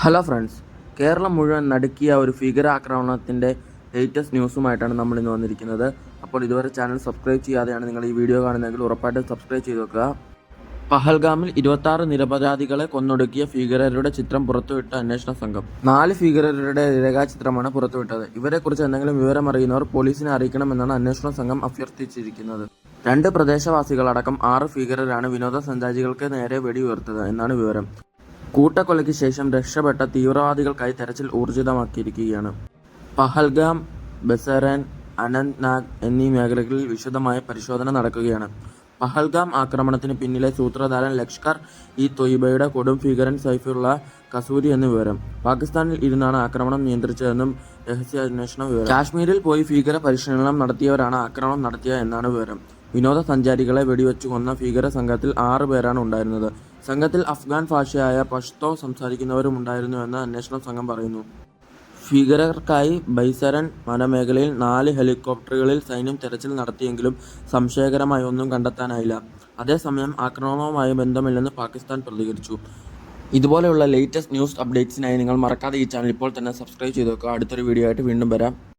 Hello friends Keralam മുഴുവൻ നടുക്കിയ ഒരു ഭീകരാക്രമണത്തിന്റെ ലേറ്റസ്റ്റ് ന്യൂസുമായിട്ടാണ് നമ്മൾ ഇന്ന് വന്നിരിക്കുന്നത്. അപ്പോൾ ഇതുവരെ ചാനൽ സബ്സ്ക്രൈബ് ചെയ്യാതെയാണ് നിങ്ങൾ ഈ വീഡിയോ കാണുന്നതെങ്കിൽ ഉറപ്പായിട്ടും സബ്സ്ക്രൈബ് ചെയ്ത് വെക്കുക. പഹൽഗാമിൽ ഇരുപത്താറ് നിരപരാധികളെ കൊന്നൊടുക്കിയ ഭീകരരുടെ ചിത്രം പുറത്തുവിട്ട അന്വേഷണ സംഘം. നാല് ഭീകരരുടെ രേഖാചിത്രമാണ് പുറത്തുവിട്ടത്. ഇവരെക്കുറിച്ച് എന്തെങ്കിലും വിവരം അറിയുന്നവർ പോലീസിനെ അറിയിക്കണമെന്നാണ് അന്വേഷണ സംഘം അഭ്യർത്ഥിച്ചിരിക്കുന്നത്. രണ്ട് പ്രദേശവാസികളടക്കം ആറ് ഭീകരരാണ് വിനോദസഞ്ചാരികൾക്ക് നേരെ വെടിയുയർത്തത് എന്നാണ് വിവരം. കൂട്ടക്കൊലയ്ക്ക് ശേഷം രക്ഷപ്പെട്ട തീവ്രവാദികൾക്കായി തെരച്ചിൽ ഊർജിതമാക്കിയിരിക്കുകയാണ്. പഹൽഗാം ബസറൻ അനന്ത്നാഗ് എന്നീ മേഖലകളിൽ വിശദമായ പരിശോധന നടക്കുകയാണ്. പഹൽഗാം ആക്രമണത്തിന് പിന്നിലെ സൂത്രധാരൻ ലഷ്കർ ഇ തൊയ്ബയുടെ കൊടും ഭീകരൻ സൈഫുള്ള കസൂരി എന്ന് വിവരം. പാകിസ്ഥാനിൽ ഇരുന്നാണ് ആക്രമണം നിയന്ത്രിച്ചതെന്നും രഹസ്യാന്വേഷണ വിവരം. കാശ്മീരിൽ പോയി ഭീകര പരിശീലനം നടത്തിയവരാണ് ആക്രമണം നടത്തിയ എന്നാണ് വിവരം. വിനോദസഞ്ചാരികളെ വെടിവെച്ചു കൊന്ന ഭീകര സംഘത്തിൽ ആറ് പേരാണ് ഉണ്ടായിരുന്നത്. സംഘത്തിൽ അഫ്ഗാൻ ഭാഷയായ പഷ്തോ സംസാരിക്കുന്നവരും ഉണ്ടായിരുന്നുവെന്ന് അന്വേഷണ സംഘം പറയുന്നു. ഭീകരർക്കായി ബൈസരൻ വനമേഖലയിൽ നാല് ഹെലികോപ്റ്ററുകളിൽ സൈന്യം തെരച്ചിൽ നടത്തിയെങ്കിലും സംശയകരമായി ഒന്നും കണ്ടെത്താനായില്ല. അതേസമയം ആക്രമണവുമായി ബന്ധമില്ലെന്ന് പാകിസ്ഥാൻ പ്രതികരിച്ചു. ഇതുപോലെയുള്ള ലേറ്റസ്റ്റ് ന്യൂസ് അപ്ഡേറ്റ്സിനായി നിങ്ങൾ മറക്കാതെ ഈ ചാനൽ ഇപ്പോൾ തന്നെ സബ്സ്ക്രൈബ് ചെയ്ത് വെക്കുക അടുത്തൊരു വീഡിയോ ആയിട്ട് വീണ്ടും വരാം.